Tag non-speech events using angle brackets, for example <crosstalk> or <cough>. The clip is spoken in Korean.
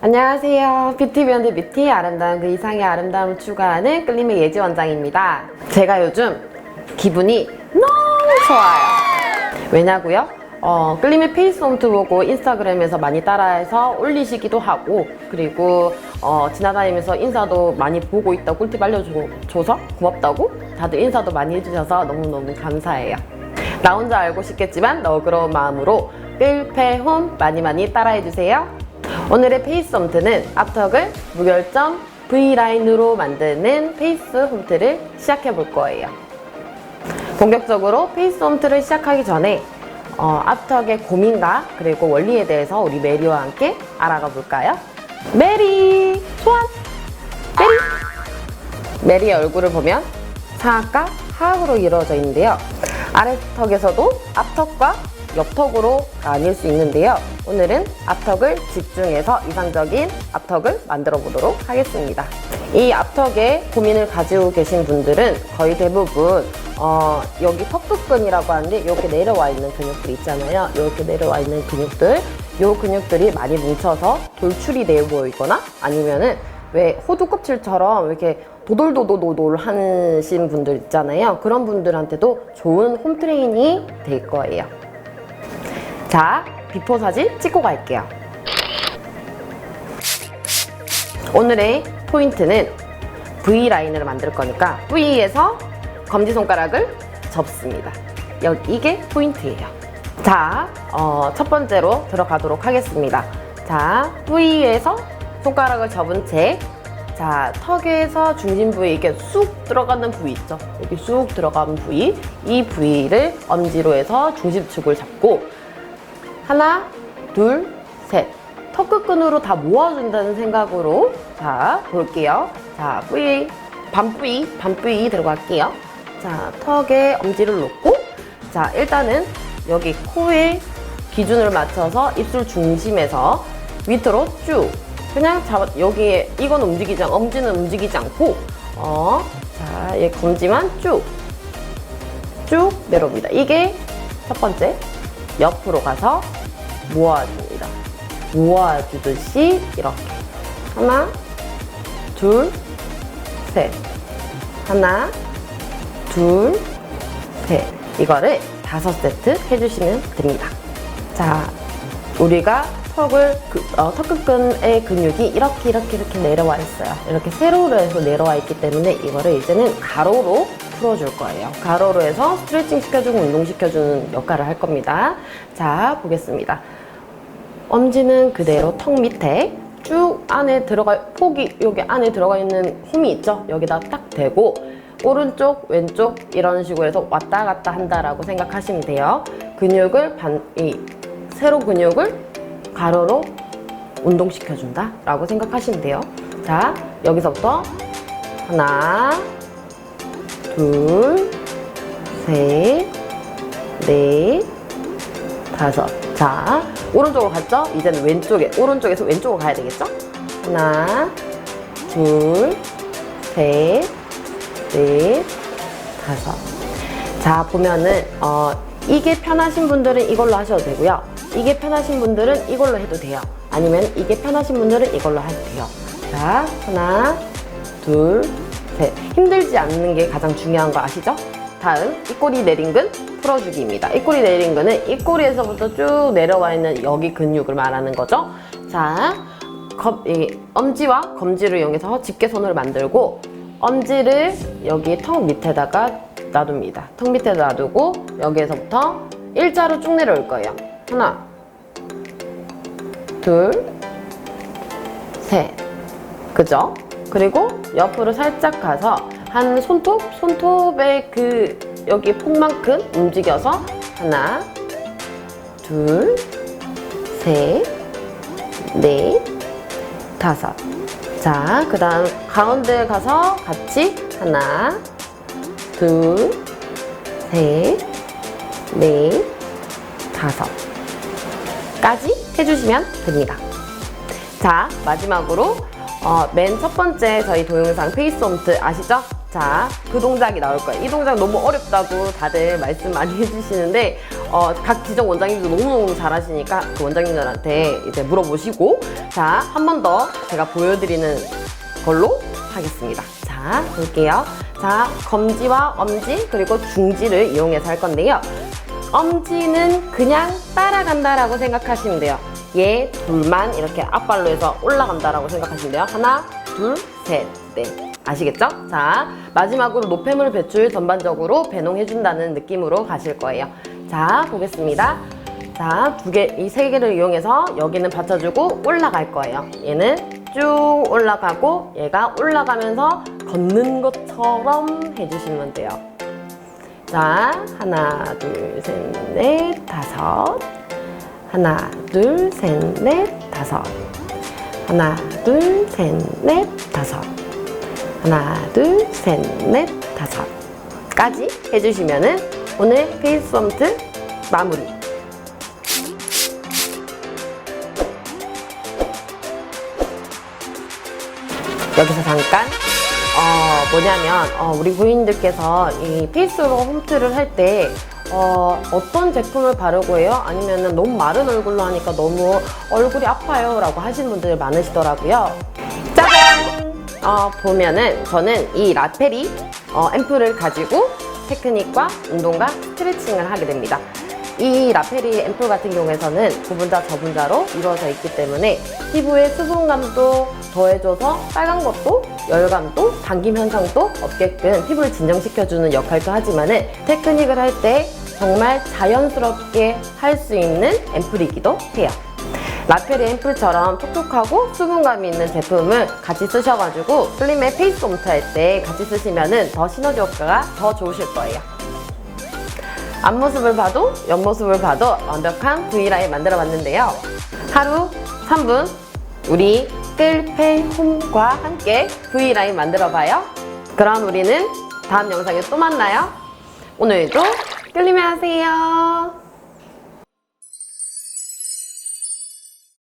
안녕하세요. 뷰티 비욘드 뷰티 아름다운 그 이상의 아름다움을 추구하는 끌림의 예지 원장입니다. 제가 요즘 기분이 너무 좋아요. 왜냐고요? 어, 끌림의 페이스 홈트 보고 인스타그램에서 많이 따라해서 올리시기도 하고 그리고 어, 지나다니면서 인사도 많이 보고 있다고 꿀팁 알려줘서 고맙다고 다들 인사도 많이 해주셔서 너무너무 감사해요. 나 혼자 알고 싶겠지만 너그러운 마음으로 끌페홈 많이 많이 따라해주세요. 오늘의 페이스 홈트는 앞턱을 무결점 V라인으로 만드는 페이스 홈트를 시작해 볼 거예요. 본격적으로 페이스 홈트를 시작하기 전에 어, 앞턱의 고민과 그리고 원리에 대해서 우리 메리와 함께 알아가 볼까요? 메리! 소환! 메리! 메리의 얼굴을 보면 상악과 하악으로 이루어져 있는데요. 아래턱에서도 앞턱과 옆턱으로 나뉠 수 있는데요. 오늘은 앞턱을 집중해서 이상적인 앞턱을 만들어 보도록 하겠습니다. 이 앞턱에 고민을 가지고 계신 분들은 거의 대부분 어, 여기 턱끝근이라고 하는데 이렇게 내려와 있는 근육들 있잖아요. 이렇게 내려와 있는 근육들, 이 근육들이 많이 뭉쳐서 돌출이 되어 보이거나 아니면은 왜 호두 껍질처럼 이렇게 도돌도돌도돌 하신 분들 있잖아요. 그런 분들한테도 좋은 홈 트레이닝이 될 거예요. 자, 비포 사진 찍고 갈게요. 오늘의 포인트는 V라인을 만들 거니까 V에서 검지손가락을 접습니다. 여기 이게 포인트예요. 자, 어, 첫 번째로 들어가도록 하겠습니다. 자, V에서 손가락을 접은 채 자, 턱에서 중심 부위 이렇게 쑥 들어가는 부위 있죠? 여기 쑥 들어가는 부위 이 부위를 엄지로 해서 중심축을 잡고 하나, 둘, 셋. 턱 끝끈으로 다 모아준다는 생각으로 자 볼게요. 자 뿌이 반 뿌이 반 뿌이 들어갈게요. 자 턱에 엄지를 놓고 자 일단은 여기 코에 기준을 맞춰서 입술 중심에서 밑으로 쭉 그냥 잡아 여기에 이건 움직이지 않 엄지는 움직이지 않고 어 자 얘 검지만 쭉 쭉 내려옵니다. 이게 첫 번째 옆으로 가서 모아줍니다. 모아주듯이 이렇게 하나, 둘, 셋 하나, 둘, 셋 이거를 다섯 세트 해주시면 됩니다. 자, 우리가 턱을 그, 어, 턱끝근의 근육이 이렇게 이렇게 이렇게 내려와 있어요. 이렇게 세로로 해서 내려와 있기 때문에 이거를 이제는 가로로 풀어줄 거예요. 가로로 해서 스트레칭 시켜주고 운동 시켜주는 역할을 할 겁니다. 자, 보겠습니다. 엄지는 그대로 턱 밑에 쭉 안에 들어가 폭이 여기 안에 들어가 있는 홈이 있죠. 여기다 딱 대고 오른쪽 왼쪽 이런 식으로 해서 왔다 갔다 한다라고 생각하시면 돼요. 근육을 반 이 세로 근육을 가로로 운동시켜 준다 라고 생각하시면 돼요. 자 여기서부터 하나 둘 셋, 넷, 다섯. 자, 오른쪽으로 갔죠? 이제는 왼쪽에, 오른쪽에서 왼쪽으로 가야 되겠죠? 하나, 둘, 셋, 넷, 다섯. 자, 보면은, 어, 이게 편하신 분들은 이걸로 하셔도 되고요. 이게 편하신 분들은 이걸로 해도 돼요. 아니면 이게 편하신 분들은 이걸로 해도 돼요. 자, 하나, 둘, 셋. 힘들지 않는 게 가장 중요한 거 아시죠? 다음, 입꼬리 내린근 풀어주기입니다. 입꼬리 내린근은 입꼬리에서부터 쭉 내려와 있는 여기 근육을 말하는 거죠. 자, 검, 이, 엄지와 검지를 이용해서 집게손을 만들고 엄지를 여기 턱 밑에다가 놔둡니다. 턱 밑에 놔두고 여기에서부터 일자로 쭉 내려올 거예요. 하나, 둘, 셋. 그죠? 그리고 옆으로 살짝 가서 한 손톱? 손톱의 그 여기 폭만큼 움직여서 하나, 둘, 셋, 넷, 다섯. 자, 그 다음 가운데 가서 같이 하나, 둘, 셋, 넷, 다섯. 까지 해주시면 됩니다. 자, 마지막으로 어, 맨 첫 번째 저희 동영상 페이스 홈트 아시죠? 자, 그 동작이 나올 거예요. 이 동작 너무 어렵다고 다들 말씀 많이 <laughs> 해주시는데, 어, 각 지정 원장님도 너무너무 잘하시니까 그 원장님들한테 이제 물어보시고, 자, 한 번 더 제가 보여드리는 걸로 하겠습니다. 자, 볼게요. 자, 검지와 엄지, 그리고 중지를 이용해서 할 건데요. 엄지는 그냥 따라간다라고 생각하시면 돼요. 얘 둘만 이렇게 앞발로 해서 올라간다라고 생각하시면 돼요. 하나, 둘, 셋, 넷. 아시겠죠? 자, 마지막으로 노폐물 배출 전반적으로 배농해준다는 느낌으로 가실 거예요. 자, 보겠습니다. 자, 두 개, 이 세 개를 이용해서 여기는 받쳐주고 올라갈 거예요. 얘는 쭉 올라가고 얘가 올라가면서 걷는 것처럼 해주시면 돼요. 자, 하나, 둘, 셋, 넷, 다섯. 하나, 둘, 셋, 넷, 다섯. 하나, 둘, 셋, 넷, 다섯. 하나, 둘, 셋, 넷, 다섯. 까지 해주시면은 오늘 페이스 홈트 마무리. 여기서 잠깐 어, 뭐냐면 어, 우리 부인들께서 이 페이스로 홈트를 할때 어, 어떤 제품을 바르고 해요? 아니면 너무 마른 얼굴로 하니까 너무 얼굴이 아파요 라고 하시는 분들 많으시더라고요 짜잔! 어, 보면은 저는 이 라페리 어, 앰플을 가지고 테크닉과 운동과 스트레칭을 하게 됩니다 이 라페리 앰플 같은 경우에서는 부분자 저분자로 이루어져 있기 때문에 피부에 수분감도 더해줘서 빨간 것도 열감도 당김 현상도 없게끔 피부를 진정시켜주는 역할도 하지만은 테크닉을 할때 정말 자연스럽게 할 수 있는 앰플이기도 해요. 라페리 앰플처럼 촉촉하고 수분감이 있는 제품을 같이 쓰셔가지고 슬림의 페이스 홈트 할 때 같이 쓰시면은 더 시너지 효과가 더 좋으실 거예요. 앞모습을 봐도 옆모습을 봐도 완벽한 V라인 만들어 봤는데요. 하루 3분 우리 끌페홈과 함께 V라인 만들어 봐요. 그럼 우리는 다음 영상에 또 만나요. 오늘도 끌림해 하세요.